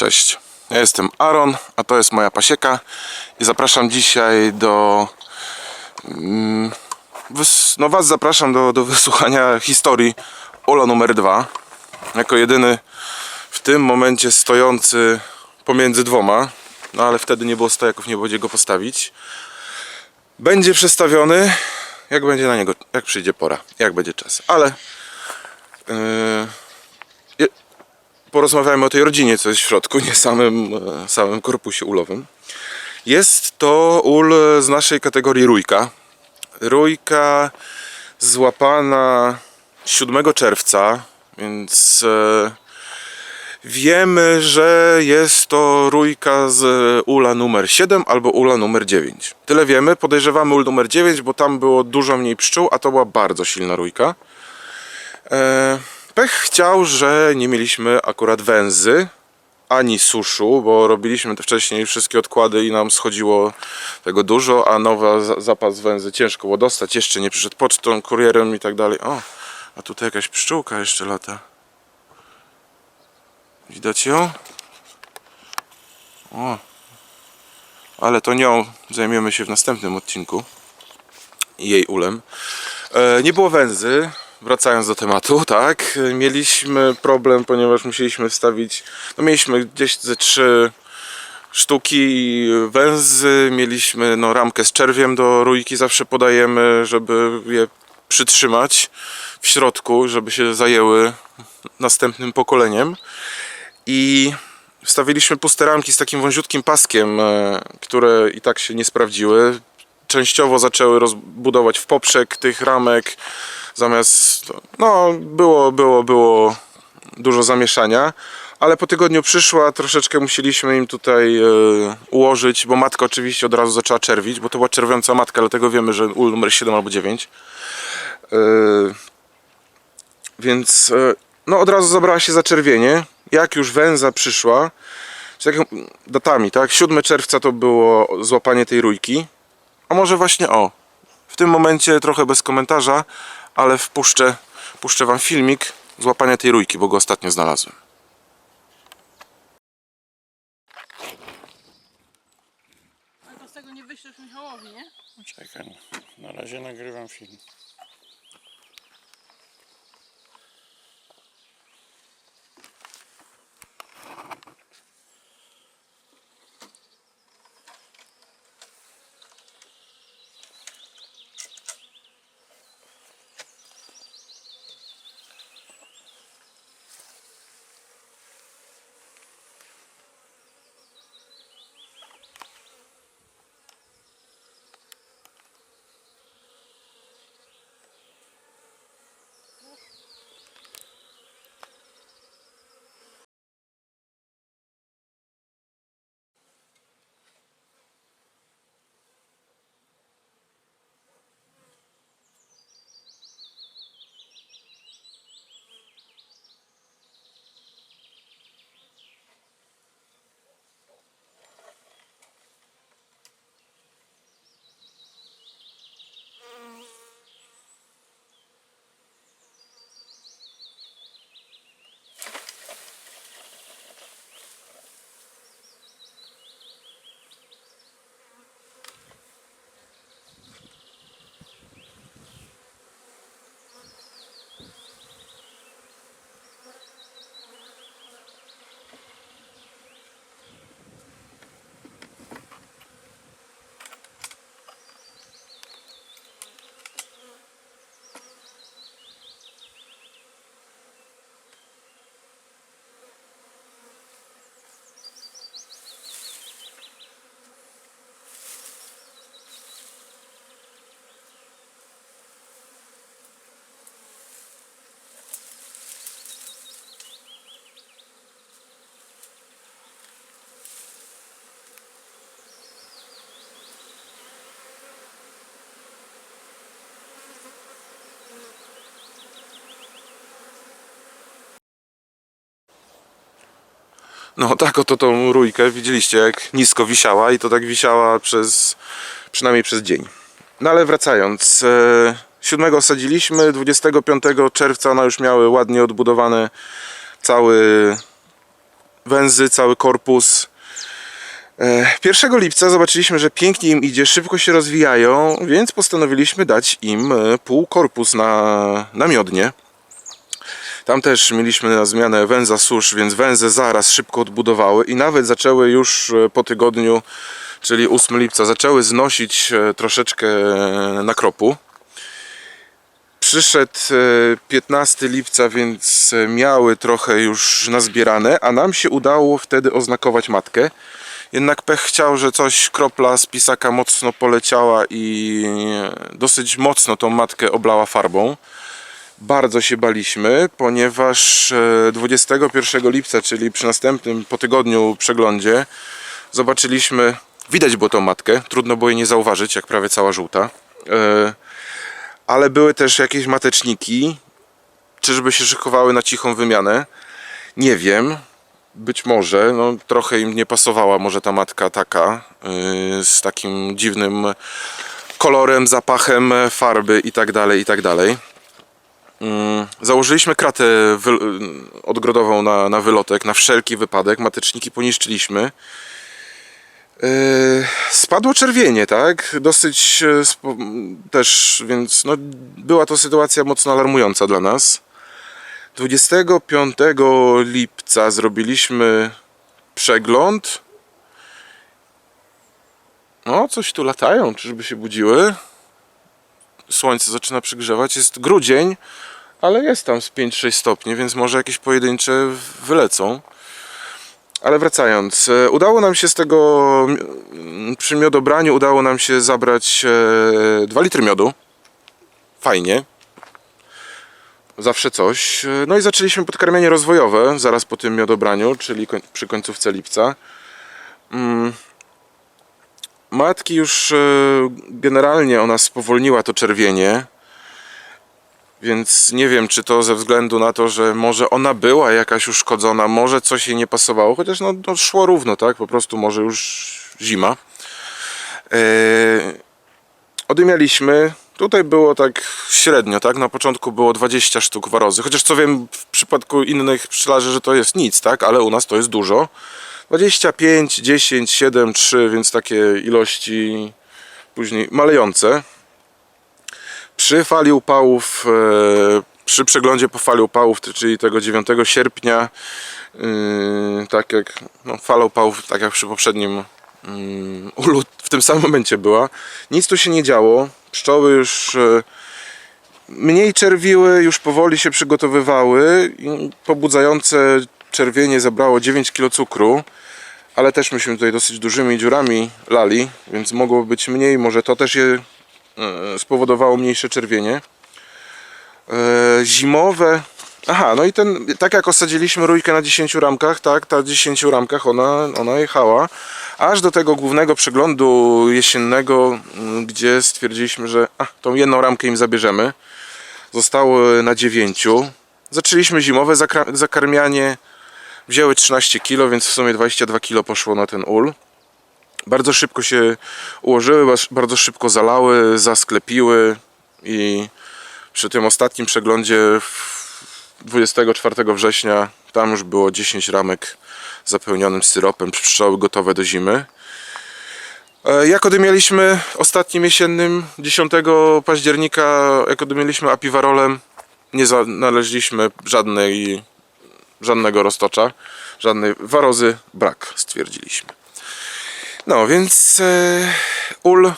Cześć, ja jestem Aaron, a to jest moja pasieka. I zapraszam dzisiaj do... mm, No Was zapraszam do, do wysłuchania historii Ola numer 2 jako jedyny w tym momencie stojący pomiędzy dwoma no ale wtedy nie było stojaków, nie było gdzie go postawić. Będzie przestawiony. Jak będzie na niego, jak przyjdzie pora, jak będzie czas, ale yy, porozmawiajmy o tej rodzinie, co jest w środku, nie samym, samym korpusie ulowym. Jest to ul z naszej kategorii rójka. Rójka złapana 7 czerwca, więc e, wiemy, że jest to rójka z ula numer 7 albo ula numer 9. Tyle wiemy, podejrzewamy ul numer 9, bo tam było dużo mniej pszczół, a to była bardzo silna rójka. E, Chciał, że nie mieliśmy akurat węzy ani suszu, bo robiliśmy te wcześniej wszystkie odkłady i nam schodziło tego dużo, a nowa za- zapas węzy ciężko było dostać. Jeszcze nie przyszedł pocztą, kurierem i tak dalej. O, a tutaj jakaś pszczółka jeszcze lata. Widać ją? O, ale to nią zajmiemy się w następnym odcinku jej ulem. E, nie było węzy, wracając do tematu, tak. Mieliśmy problem, ponieważ musieliśmy wstawić, no mieliśmy gdzieś ze trzy sztuki węzy, mieliśmy no, ramkę z czerwiem do rójki, zawsze podajemy, żeby je przytrzymać w środku, żeby się zajęły następnym pokoleniem. I wstawiliśmy puste ramki z takim wąziutkim paskiem, e, które i tak się nie sprawdziły. Częściowo zaczęły rozbudować w poprzek tych ramek, zamiast, no było, było, było dużo zamieszania. Ale po tygodniu przyszła, troszeczkę musieliśmy im tutaj e, ułożyć, bo matka oczywiście od razu zaczęła czerwić, bo to była czerwiąca matka, dlatego wiemy, że ul numer 7 albo 9. E, więc e, no od razu zabrała się za czerwienie. Jak już węza przyszła, z jaką datami, tak? 7 czerwca to było złapanie tej rójki. A może właśnie o. W tym momencie trochę bez komentarza, ale wpuszczę, puszczę wam filmik złapania tej rójki, bo go ostatnio znalazłem. Ale to z tego nie wyślesz Michałowi, nie? Czekaj, na razie nagrywam film. No tak oto tą rójkę widzieliście jak nisko wisiała i to tak wisiała przez przynajmniej przez dzień. No ale wracając, e, 7 osadziliśmy, 25 czerwca one już miały ładnie odbudowany cały węzy, cały korpus. E, 1 lipca zobaczyliśmy, że pięknie im idzie, szybko się rozwijają, więc postanowiliśmy dać im e, pół korpus na, na miodnie. Tam też mieliśmy na zmianę węza susz, więc węże zaraz szybko odbudowały i nawet zaczęły już e, po tygodniu, czyli 8 lipca, zaczęły znosić e, troszeczkę e, nakropu. Przyszedł e, 15 lipca, więc miały trochę już nazbierane, a nam się udało wtedy oznakować matkę. Jednak pech chciał, że coś kropla z pisaka mocno poleciała i dosyć mocno tą matkę oblała farbą. Bardzo się baliśmy, ponieważ e, 21 lipca, czyli przy następnym po tygodniu przeglądzie, zobaczyliśmy, widać było tą matkę, trudno było jej nie zauważyć, jak prawie cała żółta. E, ale były też jakieś mateczniki, czyżby się szykowały na cichą wymianę. Nie wiem, być może, no, trochę im nie pasowała może ta matka taka, yy, z takim dziwnym kolorem, zapachem farby i tak dalej, i tak dalej. Mm, Założyliśmy kratę odgrodową na, na wylotek, na wszelki wypadek, mateczniki poniszczyliśmy. Yy, Spadło czerwienie, tak? Dosyć e, też, więc no, była to sytuacja mocno alarmująca dla nas. 25 lipca zrobiliśmy przegląd. No, coś tu latają, czyżby się budziły? Słońce zaczyna przygrzewać, jest grudzień, ale jest tam z 5-6 stopni, więc może jakieś pojedyncze wylecą. Ale wracając, e, udało nam się z tego mm, przy miodobraniu udało nam się zabrać 2 litry miodu. Fajnie. Zawsze coś. E, No i zaczęliśmy podkarmianie rozwojowe zaraz po tym miodobraniu, czyli przy końcówce lipca. Matki już e, generalnie ona spowolniła to czerwienie. Więc nie wiem, czy to ze względu na to, że może ona była jakaś uszkodzona, może coś jej nie pasowało, chociaż no, no szło równo, tak? Po prostu może już zima. Eee, odymialiśmy. Tutaj było tak średnio, tak? Na początku było 20 sztuk warozy. Chociaż co wiem, w przypadku innych pszczelarzy, że to jest nic, tak? Ale u nas to jest dużo. 25, 10, 7, 3, więc takie ilości później malejące przy fali upałów, e, przy przeglądzie po fali upałów, czyli tego 9 sierpnia, yy, tak jak no, fala upałów, tak jak przy poprzednim ulu w tym samym momencie była, nic tu się nie działo. Pszczoły już e, mniej czerwiły, już powoli się przygotowywały. Pobudzające czerwienie zabrało 9 kg cukru, ale też myśmy tutaj dosyć dużymi dziurami lali, więc mogło być mniej. Może to też je e, spowodowało mniejsze czerwienie. E, Zimowe. Aha, no i ten, tak jak osadziliśmy rójkę na 10 ramkach, tak, ta 10 ramkach ona, ona jechała. Aż do tego głównego przeglądu jesiennego, m, gdzie stwierdziliśmy, że a, tą jedną ramkę im zabierzemy. Zostało na 9. Zaczęliśmy zimowe zakarmianie. Wzięły 13 kg, więc w sumie 22 kg poszło na ten ul. Bardzo szybko się ułożyły, bardzo szybko zalały, zasklepiły i przy tym ostatnim przeglądzie w- 24 września tam już było 10 ramek zapełnionym syropem, pszczoły gotowe do zimy. E, Jak odymialiśmy ostatnim jesiennym, 10 października, jak odymialiśmy apiwarolem, nie znaleźliśmy żadnej, żadnego roztocza, żadnej warozy, brak stwierdziliśmy. No więc e, ul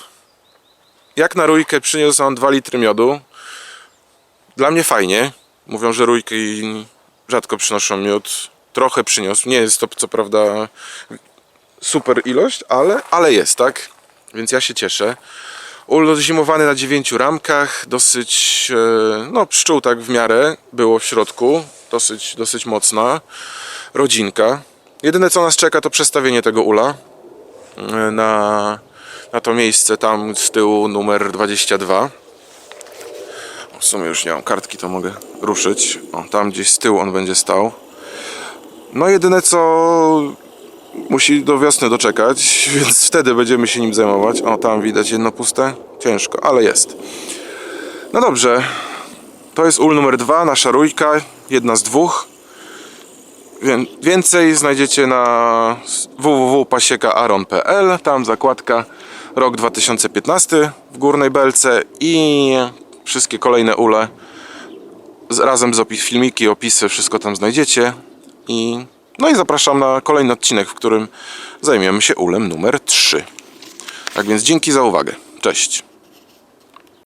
jak na rójkę przyniósł on 2 litry miodu. Dla mnie fajnie. Mówią, że rójki rzadko przynoszą miód. Trochę przyniósł. Nie jest to co prawda super ilość, ale, ale jest, tak? Więc ja się cieszę. Ul zimowany na 9 ramkach, dosyć, e, no pszczół tak w miarę było w środku, dosyć, dosyć mocna rodzinka. Jedyne co nas czeka to przestawienie tego ula e, na, na to miejsce tam z tyłu numer 22. W sumie już nie mam kartki, to mogę ruszyć. O, tam gdzieś z tyłu on będzie stał. No jedyne co musi do wiosny doczekać, więc wtedy będziemy się nim zajmować. O, tam widać jedno puste. Ciężko, ale jest. No dobrze. To jest ul numer dwa, nasza rójka. Jedna z dwóch. Wię- Więcej znajdziecie na www.pasiekaaron.pl, tam zakładka rok 2015 w Górnej Belce i wszystkie kolejne ule razem z opis, filmiki, opisy, wszystko tam znajdziecie i no i zapraszam na kolejny odcinek, w którym zajmiemy się ulem numer 3. Tak więc dzięki za uwagę. Cześć.